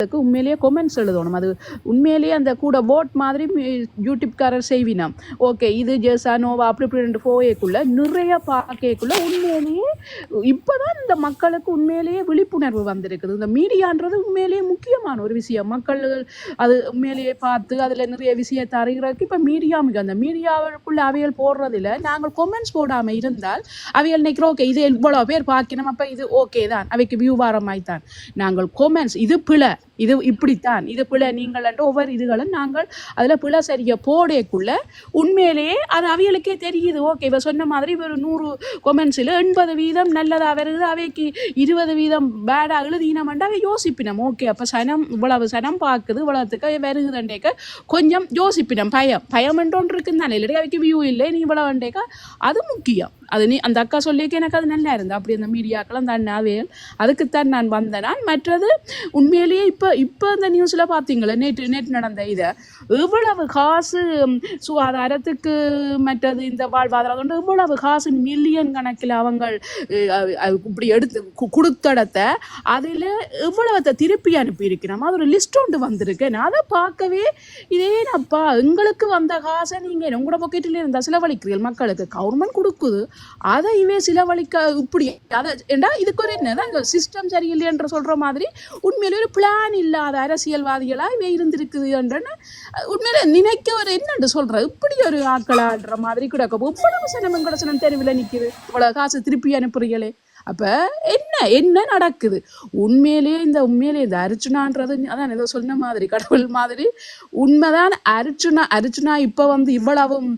அதுக்கு உண்மையிலேயே கொமெண்ட்ஸ் எழுதணும். அது உண்மையிலேயே அந்த கூட ஓட் மாதிரி யூடியூப்காரர் செய்வினம். ஓகே இது ஜெசா நோவா அப்படி இப்படி போயக்குள்ள நிறைய பார்க்கக்குள்ள உண்மையிலேயே இப்போ தான் இந்த மக்களுக்கு உண்மையிலேயே விழிப்புணர்வு வந்திருக்குது. இந்த மீடியான்றது உண்மையிலேயே முக்கியமான ஒரு விஷயம். மக்கள் அது உண்மையிலேயே பார்த்து அதில் நிறைய விஷயத்தை அறிகிறதுக்கு இப்போ மீடியா மிக அந்த மீடியாவுக்குள்ள அவைகள் போடுறதில்ல. நாங்கள் கொமெண்ட்ஸ் போடாமல் இருந்தால் அவைகள் நினைக்கிறோம் ஓகே இது இவ்வளோ பேர் பார்க்கணும் அப்போ இது ஓகே தான். அவைக்கு வியூ வாரமாய் தான் நாங்கள் கொமெண்ட்ஸ் இது பிழை. இது இப்படித்தான். இது பிழை நீங்கள் என்று ஒவ்வொரு இதுகளும் நாங்கள் அதில் பிழை சரியாக போடக்குள்ள உண்மையிலேயே அது அவைகளுக்கே தெரியுது. ஓகே இவ சொன்ன மாதிரி ஒரு நூறு கொமெண்ட்ஸில் எண்பது வீதம் நல்லதாக வருது அவைக்கு இருபது வீதம் பேடாக எழுதினமெண்டா அவை யோசிப்பினம். ஓகே அப்போ சனம் இவ்வளவு சனம் பார்க்குது இவ்வளவுத்துக்கு வருகுதுண்டேக்க கொஞ்சம் யோசிப்பினம். பயம் பயம் என்று ஒன்று இருக்குன்னு தானே இல்லாட்டி அவைக்கு வியூ இல்லை நீ இவ்வளவுண்டேக்க அது முக்கியம். அது நீ அந்த அக்கா சொல்லியிருக்க எனக்கு அது நல்லா இருந்தது. அப்படி அந்த மீடியாக்கள் அந்த அண்ணாவேல் அதுக்குத்தான் நான் வந்தேனான் நான் மற்றது உண்மையிலேயே இப்போ இப்போ இந்த நியூஸில் பார்த்தீங்களா? நேற்று நேற்று நடந்த இதை. இவ்வளவு காசு சுகாதாரத்துக்கு மற்றது இந்த வாழ்வாதாரம் கொண்டு இவ்வளவு காசு மில்லியன் கணக்கில் அவங்க இப்படி எடுத்து கொடுத்தடத்த அதில் இவ்வளவத்தை திருப்பி அனுப்பியிருக்கிறோம் அது ஒரு லிஸ்ட் ஒன்று வந்திருக்கு. நான் அதை பார்க்கவே இதேனப்பா எங்களுக்கு வந்த காசை நீங்கள் உங்களோட பொக்கெட்டில் இருந்தால் செலவழிக்கிறீர்கள். மக்களுக்கு கவர்மெண்ட் கொடுக்குது. அதை இவே செலவழிக்க இப்படி அதை ஏண்டா இதுக்கு ஒரு என்னதான் இந்த சிஸ்டம் சரியில்லைன்ற சொல்கிற மாதிரி உண்மையிலே ஒரு பிளான் இல்லாத அரசியல்வாதிகளாக இவை இருந்திருக்குது என்றன்னு உண்மையில நினைக்க ஒரு என்னன்னு சொல்ற இப்படி ஒரு ஆக்களான்ற மாதிரி கூட இவ்வளவு சனம் எங்கட சனம் தெருவில் நிற்குது. இவ்வளவு காசு திருப்பி அனுப்புறீங்களே. அப்போ என்ன என்ன நடக்குது? உண்மையிலேயே இந்த உண்மையிலேயே இந்த அர்ச்சுனான்றது அதான் ஏதோ சொன்ன மாதிரி கடவுள் மாதிரி. உண்மைதான் அர்ச்சுனா அர்ச்சுனா இப்போ வந்து இவ்வளவும்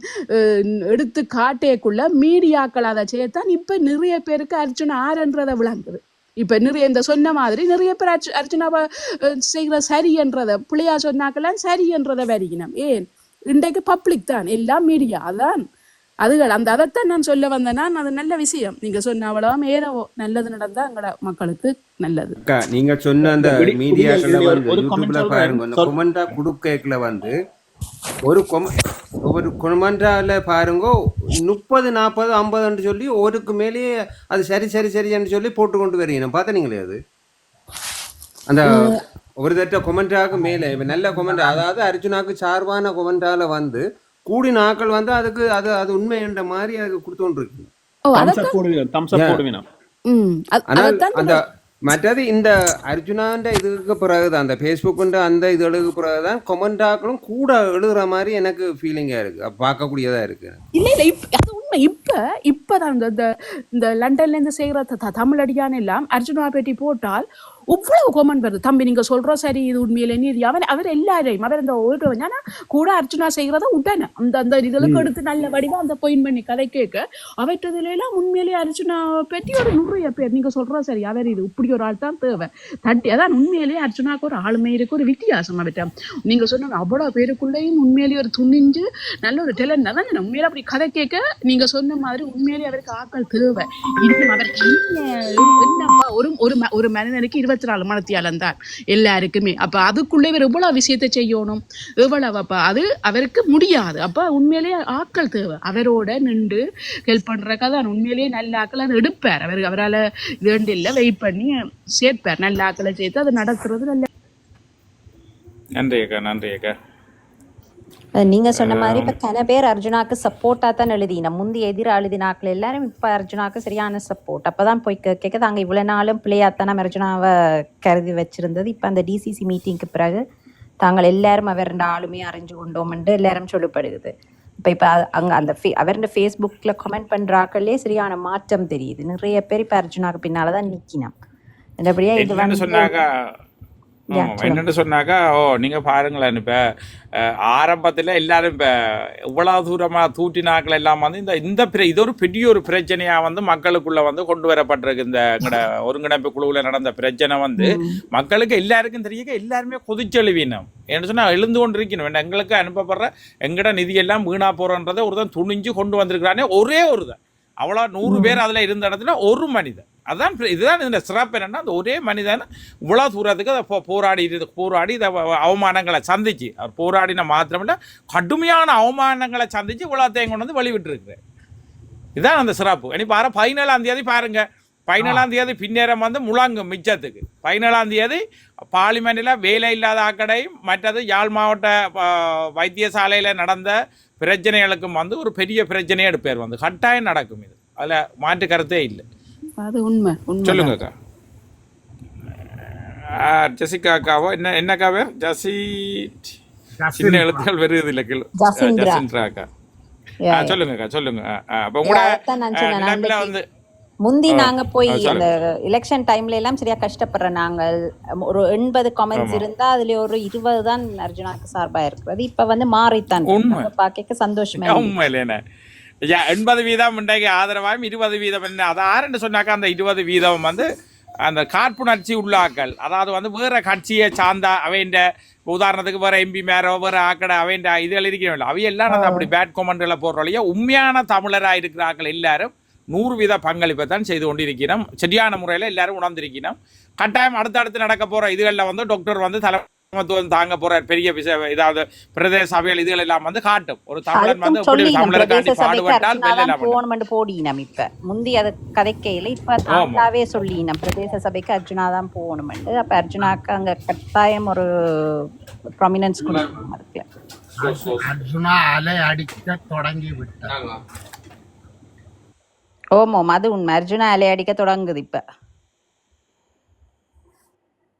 எடுத்து காட்டேக்குள்ள மீடியாக்கள் அதை செய்யத்தான் இப்போ நிறைய பேருக்கு அர்ச்சுனா ஆறுன்றதை விளங்குது. இப்ப நிறைய இந்த சொன்ன மாதிரி நிறைய பேர் அர்ச்சு அர்ச்சுனாவை செய்கிற சரி என்றதை பிள்ளையா சொன்னாக்கெல்லாம் சரி என்றதை வரிக்கணும் ஏன்? இன்றைக்கு பப்ளிக் தான் எல்லாம் மீடியா அதான் அதுகள் அந்த அதைத்தான் நான் சொல்ல வந்தேன். நான் அது நல்ல விஷயம். நீங்க சொன்ன அவ்வளவு ஏறவோ நல்லது நடந்தா எங்கட மக்களுக்கு நல்லது. அக்கா நீங்க சொன்ன அந்த மீடியாக்களை வந்து யூடியூப்ல. பாருங்க. அந்த. கொமெண்டா குடுக்கல வந்து ஒரு கொம ஒரு கொமெண்டால பாருங்க முப்பது நாற்பது ஐம்பதுன்னு சொல்லி ஒருக்கு மேலேயே அது சரி சரி சரின்னு சொல்லி போட்டு கொண்டு வரீங்க பார்த்தனீங்களே அது? அந்த ஒரு தட்ட கொமெண்டாக்கு மேலே இப்ப நல்ல கொமெண்ட் அதாவது அர்ஜுனாக்கு சார்பான கொமெண்டால வந்து கூடி நாட்கள் வந்து அதுக்கு அது அது உண்மை என்ற மாதிரி அதுக்கு கொடுத்தோண்டு இருக்கு ஓ தம்ஸ் அதைத்தான் அப் போடுவீங்க தம்ஸ் அப் Yeah. போடுவீங்க ம் அது- ஆனால் அதைத்தான் அந்த மற்றது இந்த அர்ஜுனான்ற இதுக்கு பிறகுதான் அந்த ஃபேஸ்புக்குன்ற அந்த இதுகளுக்கு பிறகுதான் கொமெண்டாக்களும் கூட எழுதுற மாதிரி எனக்கு ஃபீலிங்காக இருக்கு. பார்க்கக்கூடியதா இருக்கு. இல்ல இல்ல அது உண்மை. இப்ப இப்பதான் இந்த இந்த இந்த லண்டன்ல இருந்து செய்கிற த- த- தமிழடியான் எல்லாம் அர்ஜுனா பேட்டி போட்டால் இவ்வளவு கொமெண்ட் வருது. தம்பி நீங்க சொல்ற சரி இது உண்மையில நீதி அவன் அவர் எல்லாரையும் அவர் இந்த ஒரு ஏன்னா கூட அர்ஜுனா செய்கிறத உடனே அந்த அந்த இதுகளுக்கு எடுத்து நல்ல வடிவா அந்த பாயிண்ட் பண்ணி கதை கேட்க அவற்றதுல எல்லாம் உண்மையிலேயே அர்ஜுனா பற்றி ஒரு நிறைய பேர். நீங்க சொல்ற சரி அவர் இது இப்படி ஒரு ஆள் தான் தேவை. தட்டி அதான் உண்மையிலேயே அர்ஜுனாக்கு ஒரு ஆளுமை இருக்கு ஒரு வித்தியாசம் அவற்ற நீங்க சொன்ன அவ்வளவு பேருக்குள்ளேயும் உண்மையிலேயே ஒரு துணிஞ்சு நல்ல ஒரு டெலன் நான் உண்மையில அப்படி கதை கேட்க நீங்க சொன்ன மாதிரி உண்மையிலேயே அவருக்கு ஆட்கள் தேவை. இன்னும் என்ன என்னப்பா ஒரு ஒரு மனிதனுக்கு இருபத்தி நாலு மணத்தியாலம் தான் எல்லாருக்குமே. அப்போ அதுக்குள்ளே இவர் எவ்வளோ விஷயத்தை செய்யணும்? எவ்வளவு? அப்போ அது அவருக்கு முடியாது. அப்போ உண்மையிலேயே ஆட்கள் தேவை. அவரோட நின்று ஹெல்ப் பண்றதுக்கு தான் உண்மையிலேயே நல்ல ஆக்களை அதை எடுப்பார். அவர் அவரால் வேண்டிய இல்லை வெயிட் பண்ணி சேர்ப்பார். நல்ல ஆக்களை சேர்த்து அதை நடத்துறது நல்ல நன்றி அக்கா நன்றி அக்கா. நீங்க சொன்ன மாதிரி இப்ப கன பேர் அர்ஜுனாக்கு சப்போர்ட்டா தான் எழுதின முந்தி எதிர எழுதினாக்கள் எல்லாரும் இப்ப அர்ஜுனாக்கு சரியான சப்போர்ட் அப்பதான் போய் கேட்க தாங்க இவ்வளவு நாளும் பிள்ளையாத்தான அர்ஜுனாவை கருதி வச்சிருந்தது. இப்ப அந்த டிசிசி மீட்டிங்க்கு பிறகு தாங்கள் எல்லாரும் அவர் ஆளுமே அறிஞ்சு கொண்டோம்னு எல்லாரும் சொல்லப்படுகிறது இப்ப இப்ப அங்க அந்த ஃபே அவருடைய ஃபேஸ்புக்ல கமெண்ட் பண்றாக்களே சரியான மாற்றம் தெரியுது. நிறைய பேர் இப்ப அர்ஜுனாக்கு பின்னாலதான் நிக்கினான் நல்லபடியா இது என்னன்னு வந்து ஆமாம் என்னன்னு சொன்னாக்கா ஓ நீங்க பாருங்களேன் இப்ப ஆரம்பத்துல எல்லாரும் இப்ப இவ்வளவு தூரமா தூட்டினாக்கள் எல்லாம் வந்து இந்த இந்த இது ஒரு பெரிய ஒரு பிரச்சனையா வந்து மக்களுக்குள்ள வந்து கொண்டு வரப்பட்டிருக்கு. இந்த எங்கட ஒருங்கிணைப்பு குழுவுல நடந்த பிரச்சனை வந்து மக்களுக்கு எல்லாருக்கும் தெரியக்க எல்லாருமே கொதிச்செழுவினோம். என்ன சொன்னா எழுந்து கொண்டு இருக்கணும் எங்களுக்கு அனுப்பப்படுற எங்கட நிதி எல்லாம் வீணா போறோன்றதை ஒருத்தன் துணிஞ்சு கொண்டு வந்திருக்கிறானே ஒரே ஒரு தான் அவ்வளோ நூறு பேர் அதில் இருந்த இடத்துல ஒரு மனிதன். அதான் இதுதான் இந்த சிறப்பு என்னன்னா அந்த ஒரே மனிதன் இவ்வளோ தூரத்துக்கு அதை போராடி போராடி இதை அவ- அவமானங்களை சந்திச்சு. அவர் போராடின மாத்திரமில்ல கடுமையான அவமானங்களை சந்திச்சு இவ்வளோத்தையும் கொண்டு வந்து வெளிவிட்டுருக்குறாரு இதுதான் அந்த சிறப்பு. இனி பாரு பதினேழாம் தேதி பாருங்க. பதினேழாம் தேதி பின்னேரம் வந்து முழங்கும் மிச்சத்துக்கு. பதினேழாம் தேதி பார்லிமெண்ட்டில் வேலை இல்லாத ஆக்கடையும் மற்றது யாழ் மாவட்ட வைத்தியசாலையில் நடந்த பிரச்சனைகளுக்கும் வந்து ஒரு பெரிய பிரச்சனையே எடுப்பார் வந்து. கட்டாயம் நடக்கும் இது. அதில் மாற்று கருத்தே இல்லை. அது உண்மை உண்மை சொல்லுங்க அக்கா. ஜெசிகா அக்காவோ என்ன என்ன அக்கா பேர் ஜசி சின்ன எழுத்துக்கள் வருது இல்லை கிலோ ஜசிந்திரா. ஜசிந்திரா அக்கா. சொல்லுங்க அக்கா சொல்லுங்க. அப்ப உங்களோட நாளைக்கு வந்து முந்தி நாங்க போய் அந்த. எலெக்ஷன் டைம்ல எல்லாம் சரியா கஷ்டப்படுற நாங்கள் ஒரு எண்பது கமெண்ட்ஸ் இருந்தா அதுல ஒரு இருபது தான் அர்ஜுனாக்கு சார்பா இருக்கிறது இப்ப வந்து மாறித்தான். பாக்க சந்தோஷமா இருக்கு. உண்மை இல்லைண்ணே ஐயா எண்பது வீதம் இன்றைக்கு ஆதரவாயும் இருபது வீதம் என்ன? அது ஆறுன்னு சொன்னாக்கா அந்த இருபது வீதம் வந்து அந்த காழ்ப்புணர்ச்சி உள்ளாக்கள் அதாவது வந்து வேற கட்சியை சார்ந்த அவைண்ட உதாரணத்துக்கு வேற எம்பி மேரோ வேற ஆக்கடை அவைண்ட இதுகள் இருக்கிறவங்க அவையெல்லாம் அப்படி பேட் கொமெண்ட்களை போடுறோம் உண்மையான தமிழராக இருக்கிற ஆக்கள் எல்லாரும் நூறு வீத பங்களிப்பை தான் செய்து கொண்டிருக்கிறோம். சரியான முறையில் எல்லாரும் உணர்ந்திருக்கிறோம். கட்டாயம் அடுத்தடுத்து நடக்க போற இதுகளில் வந்து டாக்டர் வந்து தலைமத்துவம் தாங்க போற பெரிய விஷயம் இதாவது பிரதேச சபைகள் இதுகள் எல்லாம் வந்து காட்டும். ஒரு தமிழன் வந்து எப்படி தமிழருக்காண்டி பாடுபட்டால் போகணும்னு போடினோம் இப்ப. முந்தி அது கதைக்கையில இப்ப தாத்தாவே சொல்லினோம் பிரதேச சபைக்கு அர்ஜுனா தான் போகணும்னு அப்ப அர்ஜுனாக்கு அங்க கட்டாயம் ஒரு ப்ரொமினன்ஸ் கொடுக்கணும் அர்ஜுனா அலை அடிக்க தொடங்கி விட்டார். ஓமோம் அது உண்மை. அர்ஜுனா அலை அடிக்க தொடங்குது இப்ப.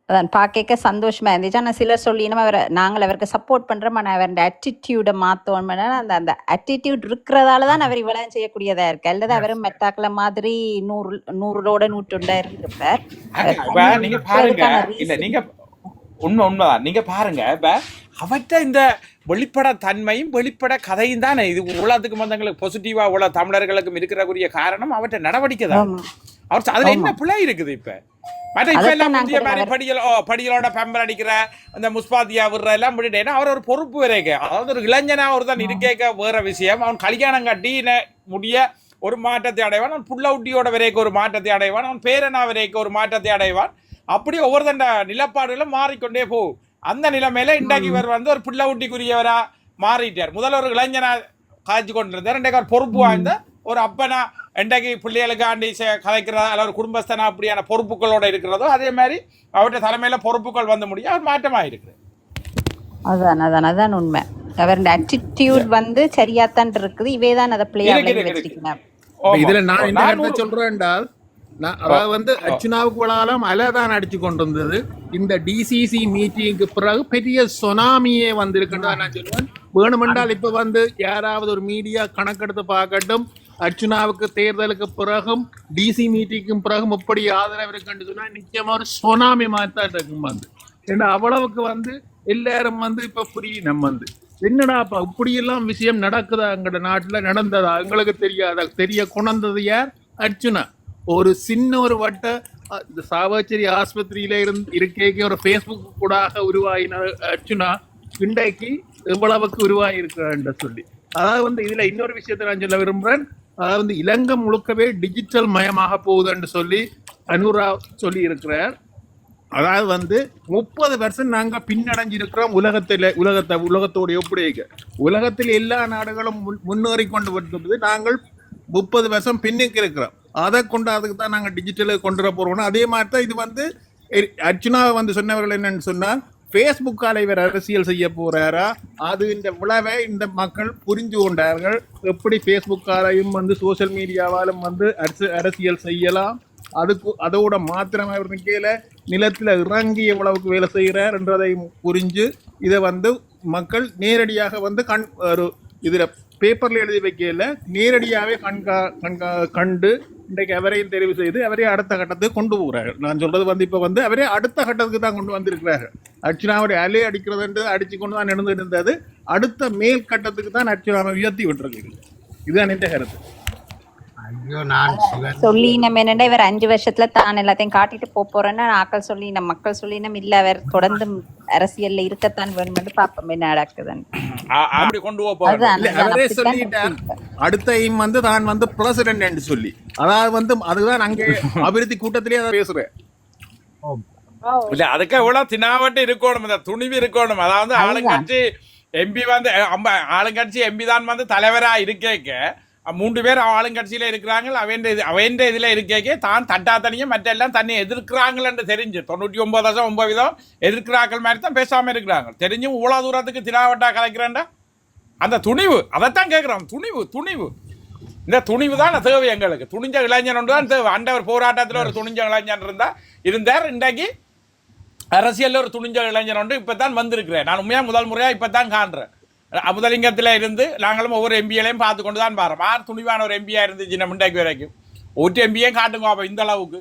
அதான் பார்க்க சந்தோஷமா இருந்துச்சு. ஆனால் சிலர் சொல்லினோம் அவரை நாங்கள் அவருக்கு சப்போர்ட் பண்றோம். ஆனால் அவருடைய அட்டிடியூடை மாற்றோம் அந்த அந்த அட்டிடியூட் இருக்கிறதால தான் அவர் இவ்வளவு செய்யக்கூடியதா இருக்கு. அல்லது அவரும் மெட்டாக்கள மாதிரி நூறு நூறோட நூற்றுண்டா இருந்திருப்பார். உண்மை உண்மைதான் நீங்க பாருங்க. இப்ப அவற்ற இந்த வெளிப்பட தன்மையும் வெளிப்பட கதையும் தானே? இது உலகத்துக்கு வந்தவங்களுக்கு பாசிட்டிவா உள்ள தமிழர்களுக்கும் இருக்கிறக்கூடிய காரணம் அவற்ற நடவடிக்கை தான். அவர் அதுல என்ன பிழை இருக்குது இப்ப? மற்ற இப்ப எல்லாம் முந்தைய மாதிரி. படிகள் ஓ படிகளோட பெம்பர் அடிக்கிற அந்த முஸ்பாத்தியா விடுற எல்லாம் விட்டுட்டேன்னா அவர் ஒரு பொறுப்பு வரைக்க அதாவது ஒரு இளைஞனா ஒருத்தன் இருக்கேக்க வேற விஷயம். அவன் கல்யாணம் கட்டி முடிய ஒரு மாற்றத்தை அடைவான். அவன் புள்ளவுட்டியோட வரைக்கும் ஒரு மாற்றத்தை அடைவான். அவன் பேரனா வரைக்கும் ஒரு மாற்றத்தை அடைவான். அப்படி ஒவ்வொருத்தண்ட நிலப்பாடுகளும் மாறிக்கொண்டே போகும் அந்த நிலைமையில இன்றைக்கு இவர் வந்து ஒரு புள்ளவுட்டிக்குரியவரா மாறிட்டார். முதல்ல ஒரு இளைஞனா காய்ச்சி கொண்டிருந்தார். இன்றைக்கு ஒரு பொறுப்பு வாய்ந்த ஒரு அப்பனா இன்றைக்கு பிள்ளைகளுக்காண்டி கதைக்கிறதா அல்ல ஒரு குடும்பஸ்தனா அப்படியான பொறுப்புகளோட இருக்கிறதோ அதே மாதிரி அவருடைய தலைமையில பொறுப்புகள் வந்து முடியும் அவர் மாற்றமாக இருக்குது அதான் அதான் அதான் உண்மை. அவருடைய அட்டிடியூட் வந்து சரியாத்தான் இருக்குது. இவே தான் அதை பிள்ளையா இதுல நான் என்ன சொல்றேன் என்றால் அதாவது வந்து அர்ச்சனாவுக்கு உலகம் அலை தான் அடிச்சு கொண்டு வந்தது. இந்த டிசிசி மீட்டிங்க்கு பிறகு பெரிய சுனாமியே வந்திருக்குன்னு நான் சொல்லுவேன். வேணுமென்றால் இப்ப வந்து யாராவது ஒரு மீடியா கணக்கெடுத்து பார்க்கட்டும். அர்ச்சனாவுக்கு தேர்தலுக்கு பிறகும் டிசி மீட்டிங்க்கும் பிறகும் எப்படி ஆதரவு இருக்குன்னு சொன்னா நிச்சயமா ஒரு சுனாமி மாதிரி தான் இருக்கும் வந்து. ஏன்னா அவ்வளவுக்கு வந்து எல்லாரும் வந்து இப்ப நம்ம வந்து. என்னடா அப்ப இப்படியெல்லாம் விஷயம் நடக்குதா எங்களோட நாட்டுல நடந்ததா? எங்களுக்கு தெரியாதா? தெரிய கொணந்தது யார்? அர்ச்சுனா ஒரு சின்ன ஒரு வட்ட இந்த சாவச்சேரி ஆஸ்பத்திரியில இருந்து இருக்கேக்கு ஒரு ஃபேஸ்புக் கூடாக உருவாயின அர்ச்சுனா இன்றைக்கு எவ்வளவுக்கு உருவாகி இருக்கிறான்னு சொல்லி. அதாவது வந்து இதுல இன்னொரு விஷயத்தை நான் சொல்ல விரும்புறேன். அதாவது வந்து இலங்கை முழுக்கவே டிஜிட்டல் மயமாக போகுதுன்னு சொல்லி அனுரா சொல்லி இருக்கிறார் அதாவது வந்து முப்பது வருஷம் நாங்கள் பின்னடைஞ்சிருக்கிறோம் உலகத்தில் உலகத்தை உலகத்தோட ஒப்படைக்க உலகத்தில் எல்லா நாடுகளும் முன்- முன்னேறி கொண்டு வருகிறது நாங்கள் முப்பது வருஷம் பின்னுக்கு இருக்கிறோம் அதை கொண்டு அதுக்கு தான் நாங்கள் டிஜிட்டலுக்கு கொண்டு வர போகிறோம் அதே மாதிரி தான் இது வந்து அர்ச்சுனாவை வந்து சொன்னவர்கள் என்னன்னு சொன்னால் ஃபேஸ்புக்கால் இவர் அரசியல் செய்ய போகிறாரா அது இந்த விளைவை இந்த மக்கள் புரிஞ்சு கொண்டார்கள். எப்படி ஃபேஸ்புக்காலையும் வந்து சோஷியல் மீடியாவாலும் வந்து அரசு அரசியல் செய்யலாம்? அதுக்கு அதோட மாத்திரம் அவர் நிக்கையில நிலத்தில் இறங்கி எவ்வளவுக்கு வேலை செய்கிறார் என்றதை புரிஞ்சு இதை வந்து மக்கள் நேரடியாக வந்து கண் ஒரு இதில் பேப்பரில் எழுதி வைக்கல நேரடியாகவே கண்கா கண்கா கண்டு இன்றைக்கு அவரையும் தெரிவு செய்து அவரே அடுத்த கட்டத்துக்கு கொண்டு போகிறார்கள். நான் சொல்கிறது வந்து இப்போ வந்து அவரே அடுத்த கட்டத்துக்கு தான் கொண்டு வந்திருக்கிறார்கள். அர்ச்சனாவுடைய அலே அடிக்கிறதுன்றது அடிச்சு கொண்டு தான் நடந்து இருந்தது. அடுத்த மேல் கட்டத்துக்கு தான் அர்ச்சனாவை உயர்த்தி விட்டுருக்கு இதுதான் இந்த கருத்து? சொல்லி நம்ம என்னடா இவர் அஞ்சு வருஷத்துல தான் எல்லாத்தையும் காட்டிட்டு போப் போறேன்னு ஆக்கள் சொல்லி நம்ம மக்கள் சொல்லி நம்ம இல்ல அவர் தொடர்ந்து அரசியல்ல இருக்கத்தான் வேணும்னு பாப்போம் என்ன நடக்குதுன்னு. ஆ- அப்படி கொண்டு போக இருக்கு. அடுத்த aim வந்து தான் வந்து பிரசிடென்ட் என்று சொல்லி. அதாவது வந்து அதுதான் அங்கே அபிவிருத்தி கூட்டத்திலேயே அதை பேசுறேன். இல்ல அதுக்கு எவ்வளவு தினாவட்டு இருக்கணும் இந்த துணிவு இருக்கணும். அதாவது ஆளுங்கட்சி எம்பி வந்து ஆளுங்கட்சி எம்பி தான் வந்து தலைவரா இருக்கேக்க. மூன்று பேர் ஆளுங்கட்சியில் இருக்கிறாங்க அவன் இது அவன் இதில் இருக்கே தான் தட்டா தனியும் மற்ற எல்லாம் தன்னை எதிர்க்கிறாங்களென்று தெரிஞ்சு தொண்ணூற்றி ஒன்பது வருஷம் ஒன்பது விதம் எதிர்க்கிறாக்கள் மாதிரி தான் பேசாமல் இருக்கிறாங்க தெரிஞ்சும் இவ்வளோ தூரத்துக்கு திராவட்டா கலைக்கிறேன்டா? அந்த துணிவு அதைத்தான் கேட்குறோம் துணிவு துணிவு. இந்த துணிவு தான் தேவை எங்களுக்கு. துணிஞ்ச இளைஞன் ஒன்று தான் தேவை. அண்டவர் போராட்டத்தில் ஒரு துணிஞ்ச இளைஞன் இருந்தால் இருந்தார். இன்றைக்கு அரசியலில் ஒரு துணிஞ்ச இளைஞன் ஒன்று இப்போ தான் வந்திருக்கிறேன். நான் உண்மையாக முதல் முறையாக இப்போ தான் காண்றேன். அமுதலிங்கத்தில் இருந்து நாங்களும் ஒவ்வொரு எம்பிகளையும் பார்த்து கொண்டு தான் பாரோம் ஆறு துணிவான ஒரு எம்பியாக இருந்துச்சு நம்ம இன்றைக்கு வரைக்கும் ஒரு எம்பியும் காட்டுங்க அப்போ இந்த அளவுக்கு